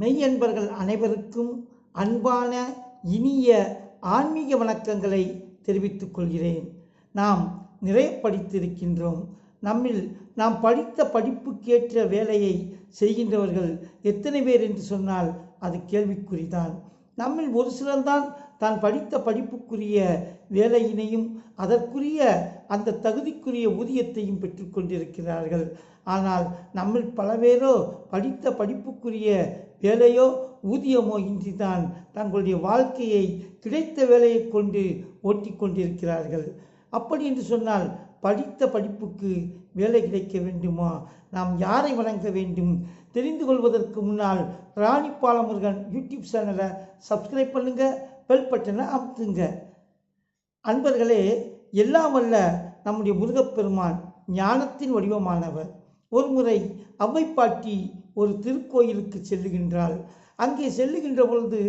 மெய்யன்பர்கள் அனைவருக்கும் அன்பான இனிய ஆன்மீக வணக்கங்களை தெரிவித்துக் கொள்கிறேன். நாம் நிறைய படித்திருக்கின்றோம். நம்மில் நாம் படித்த படிப்புக்கேற்ற வேலையை செய்கின்றவர்கள் எத்தனை பேர் என்று சொன்னால் அது கேள்விக்குறிதான். நம்மில் ஒரு சிலர்தான் தான் படித்த படிப்புக்குரிய வேலையினையும் அதற்குரிய அந்த தகுதிக்குரிய ஊதியத்தையும் பெற்றுக்கொண்டிருக்கிறார்கள் ஆனால் நம்மில் பல பேரோ படித்த படிப்புக்குரிய வேலையோ ஊதியமோ இன்றிதான் தங்களுடைய வாழ்க்கையை கிடைத்த வேலையை கொண்டு ஓட்டிக்கொண்டிருக்கிறார்கள் அப்படி என்று சொன்னால் படித்த படிப்புக்கு வேலை கிடைக்க வேண்டுமா? நாம் யாரை வணங்க வேண்டும்? தெரிந்து கொள்வதற்கு முன்னால் ராணி பாலமுருகன் யூடியூப் சேனலை சப்ஸ்கிரைப் பண்ணுங்கள் பெல் பட்டனை அமுத்துங்க. அன்பர்களே எல்லாம் வல்ல நம்முடைய முருகப்பெருமான் ஞானத்தின் வடிவமானவர். ஒருமுறை அவ்வைப்பாட்டி ஒரு திருக்கோயிலுக்கு செல்லுகின்றாள். அங்கே செல்லுகின்ற பொழுது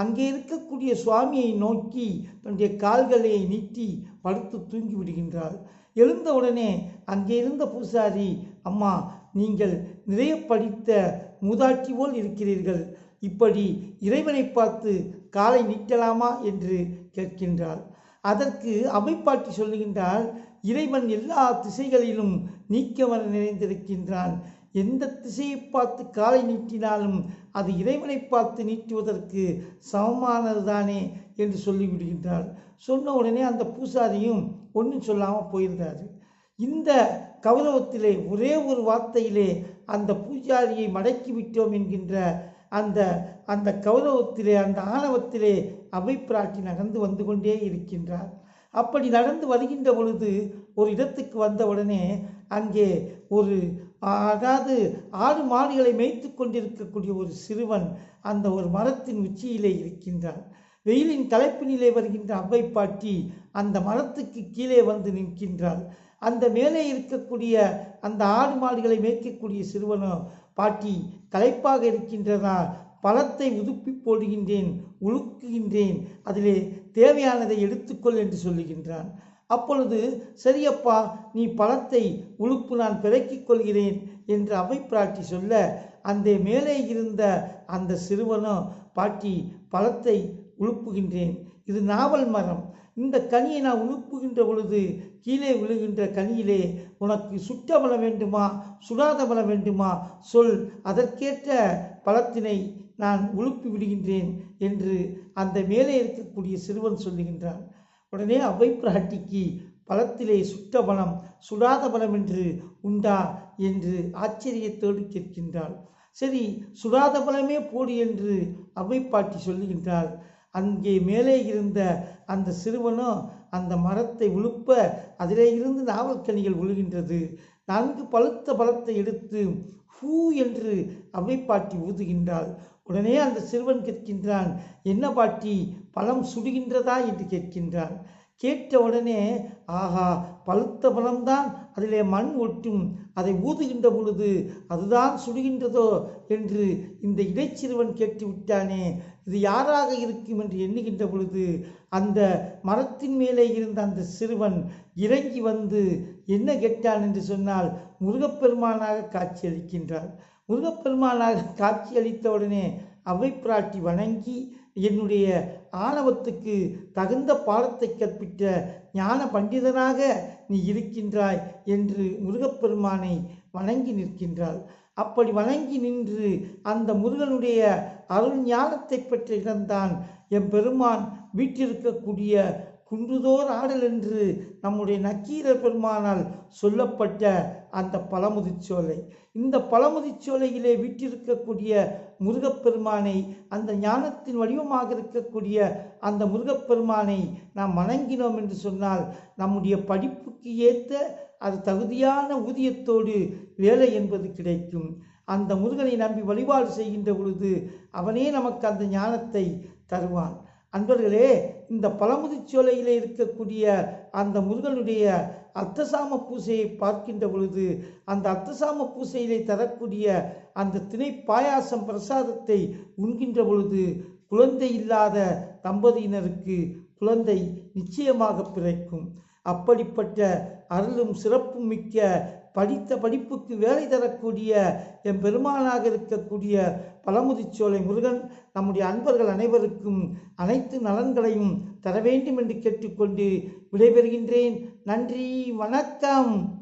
அங்கே இருக்கக்கூடிய சுவாமியை நோக்கி தன்னுடைய கால்களை நீட்டி படுத்து தூங்கி விடுகின்றாள். எழுந்தவுடனே அங்கே இருந்த பூசாரி அம்மா நீங்கள் நிறைய படித்த மூதாட்டி போல் இருக்கிறீர்கள். இப்படி இறைவனை பார்த்து காலை நீட்டலாமா என்று கேட்கின்றாள். அதற்கு அவைப்பாட்டி சொல்லுகின்றால் இறைவன் எல்லா திசைகளிலும் நீக்கவர நிறைந்திருக்கின்றான். எந்த திசையை பார்த்து காலை நீட்டினாலும் அது இறைவனை பார்த்து நீட்டுவதற்கு சமமானதுதானே என்று சொல்லிவிடுகின்றார் சொன்ன உடனே அந்த பூசாரியும் ஒன்றும் சொல்லாமல் போயிருந்தார் இந்த கௌரவத்திலே ஒரே ஒரு வார்த்தையிலே அந்த பூஜாரியை மடக்கி விட்டோம் என்கின்ற அந்த அந்த கௌரவத்திலே அந்த ஆணவத்திலே அவை பிராட்டி நகர்ந்து வந்து கொண்டே இருக்கின்றார். அப்படி நடந்து வருகின்ற பொழுது ஒரு இடத்துக்கு வந்தவுடனே அங்கே ஒரு அதாவது ஆடு மாடுகளை மேய்த்து கொண்டிருக்கக்கூடிய ஒரு சிறுவன் அந்த ஒரு மரத்தின் உச்சியிலே இருக்கின்றான். வெயிலின் தலைப்பினிலே வருகின்ற அவ்வை பாட்டி அந்த மரத்துக்கு கீழே வந்து நிற்கின்றாள். அந்த மேலே இருக்கக்கூடிய அந்த ஆடு மாடுகளை மேய்க்கக்கூடிய சிறுவனோ பாட்டி தலைப்பாக இருக்கின்றதா? பழத்தை உதுப்பி போடுகின்றேன் உழுக்குகின்றேன். அதிலே தேவையானதை எடுத்துக்கொள் என்று சொல்லுகின்றான். அப்பொழுது சரியப்பா நீ பழத்தை உழுப்பு நான் பிறக்கிக் கொள்கிறேன் என்று அவை பிராட்டி சொல்ல அந்த மேலே இருந்த அந்த சிறுவனும் பாட்டி பழத்தை உழுப்புகின்றேன். இது நாவல் மரம். இந்த கனியை நான் உழுப்புகின்ற பொழுது கீழே விழுகின்ற கனியிலே உனக்கு சுட்ட பலம் வேண்டுமா சுடாத பலம் வேண்டுமா? சொல். அதற்கேற்ற பழத்தினை நான் உழுப்பி விடுகின்றேன் என்று அந்த மேலே இருக்கக்கூடிய சிறுவன் சொல்லுகின்றான். உடனே அவை பிராட்டிக்கு பழத்திலே சுட்ட பலம் சுடாத பலம் என்று உண்டா என்று ஆச்சரியத்தோடு கேட்கின்றாள். சரி சுடாத பலமே போடு என்று அவை பாட்டி சொல்லுகின்றாள். அங்கே மேலே இருந்த அந்த சிறுவனும் அந்த மரத்தை உழுப்ப அதிலே இருந்து நாவல்கனிகள் விழுகின்றது நன்கு பழுத்த பலத்தை எடுத்து ஹூ என்று அவை பாட்டி ஊதுகின்றாள். உடனே அந்த சிறுவன் கேட்கின்றான் என்ன பாட்டி பழம் சுடுகின்றதா? என்று கேட்கின்றான். கேட்ட உடனே ஆஹா பழுத்த பழம்தான் அதிலே மண் ஒட்டும். அதை ஊதுகின்ற பொழுது அதுதான் சுடுகின்றதோ? என்று இந்த இடைச்சிறுவன் கேட்டு விட்டானே இது யாராக இருக்கும்? என்று எண்ணுகின்ற பொழுது அந்த மரத்தின் மேலே இருந்த அந்த சிறுவன் இறங்கி வந்து என்ன கேட்டான் என்று சொன்னால் முருகப்பெருமானாக காட்சியளிக்கின்றார். முருகப்பெருமானாக காட்சியளித்தவுடனே அவை பிராட்டி வணங்கி என்னுடைய ஆணவத்துக்கு தகுந்த பாடத்தை கற்பித்த ஞான பண்டிதனாக நீ இருக்கின்றாய் என்று முருகப்பெருமானை வணங்கி நிற்கின்றாள். அப்படி வணங்கி நின்று அந்த முருகனுடைய அருள் ஞானத்தை பெற்ற இடம்தான் எம்பெருமான் வீட்டிருக்கக்கூடிய குன்றுதோர் ஆடல் என்று நம்முடைய நக்கீரர் பெருமானால் சொல்லப்பட்ட அந்த பழமுதிர்ச்சோலை இந்த பழமுதிர்ச்சோலையிலே விட்டிருக்கக்கூடிய முருகப்பெருமானை அந்த ஞானத்தின் வடிவமாக இருக்கக்கூடிய அந்த முருகப்பெருமானை நாம் வணங்கினோம் என்று சொன்னால் நம்முடைய படிப்புக்கு ஏற்ற அது தகுதியான ஊதியத்தோடு வேலை என்பது கிடைக்கும். அந்த முருகனை நம்பி வழிபாடு செய்கின்ற பொழுது அவனே நமக்கு அந்த ஞானத்தை தருவான். அன்பர்களே இந்த பழமுதிர்ச்சோலையில் இருக்கக்கூடிய அந்த முருகனுடைய அர்த்தசாம பூசையை பார்க்கின்ற பொழுது அந்த அர்த்தசாம பூசையிலே தரக்கூடிய அந்த திணை பாயாசம் பிரசாதத்தை உண்கின்ற பொழுது குழந்தை இல்லாத தம்பதியினருக்கு குழந்தை நிச்சயமாக பிறக்கும். அப்படிப்பட்ட அருளும் சிறப்பும் மிக்க படித்த படிப்புக்கு வேலை தரக்கூடிய என் பெருமானாக இருக்கக்கூடிய பழமுதிர்ச்சோலை முருகன் நம்முடைய அன்பர்கள் அனைவருக்கும் அனைத்து நலன்களையும் தர வேண்டும் என்று கேட்டுக்கொண்டு விடைபெறுகின்றேன். நன்றி வணக்கம்.